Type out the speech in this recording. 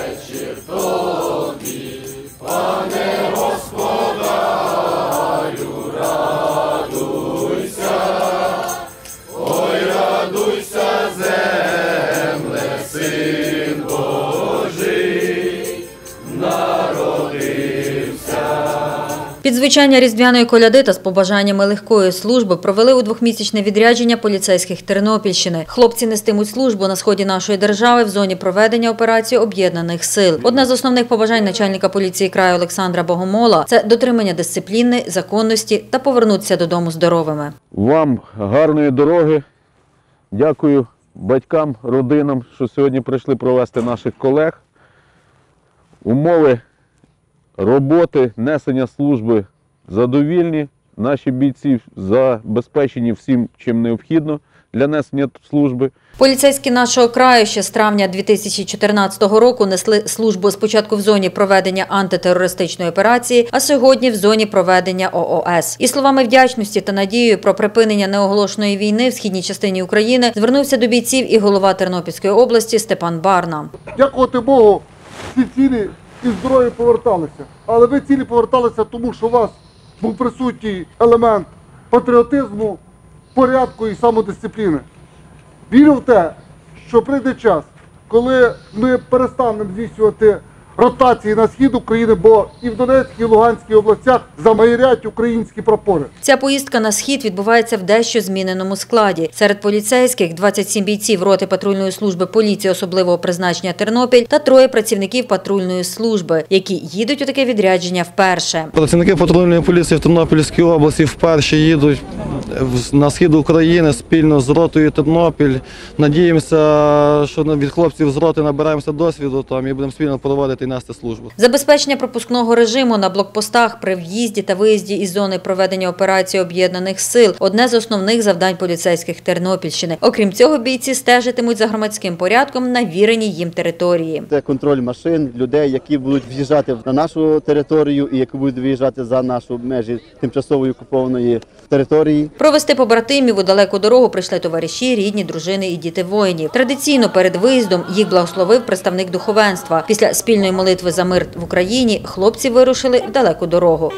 de звучання різдвяної коляди та з побажаннями легкої служби провели у двохмісячне відрядження поліцейських Тернопільщини. Хлопці нестимуть службу на сході нашої держави в зоні проведення операції об'єднаних сил. Одне з основних побажань начальника поліції краю Олександра Богомола це дотримання дисципліни, законності та повернутися додому здоровими. Вам гарної дороги. Дякую батькам, родинам, що сьогодні прийшли провести наших колег. Умови роботи, несення служби задовільні. Наші бійці забезпечені всім, чим необхідно для несення служби. Поліцейські нашого краю ще з травня 2014 року несли службу спочатку в зоні проведення антитерористичної операції, а сьогодні в зоні проведення ООС. І словами вдячності та надією про припинення неоголошеної війни в східній частині України звернувся до бійців і голова Тернопільської області Степан Барна. Дякувати Богу, всі цілі і здорові поверталися. Але ви цілі поверталися, тому що у вас був присутній елемент патріотизму, порядку і самодисципліни. Вірю в те, що прийде час, коли ми перестанемо здійснювати ротації на схід України, бо і в Донецькій, і Луганській областях замайорять українські прапори. Ця поїздка на схід відбувається в дещо зміненому складі. Серед поліцейських 27 бійців роти патрульної служби поліції особливого призначення Тернопіль та троє працівників патрульної служби, які їдуть у таке відрядження вперше. Працівники патрульної поліції в Тернопільській області вперше їдуть в- на схід України спільно з ротою Тернопіль. Надіємося, що від хлопців з роти набираємося досвіду там і будемо спільно проводити і нести службу. Забезпечення пропускного режиму на блокпостах при в'їзді та виїзді із зони проведення операції об'єднаних сил одне з основних завдань поліцейських Тернопільщини. Окрім цього, бійці стежитимуть за громадським порядком на віреній їм території. Це контроль машин, людей, які будуть в'їжджати на нашу територію і які будуть виїжджати за нашу межі тимчасової окупованої території. Провести побратимів у далеку дорогу прийшли товариші, рідні, дружини і діти воїнів. Традиційно перед виїздом їх благословив представник духовенства. Після спільної молитви за мир в Україні хлопці вирушили в далеку дорогу.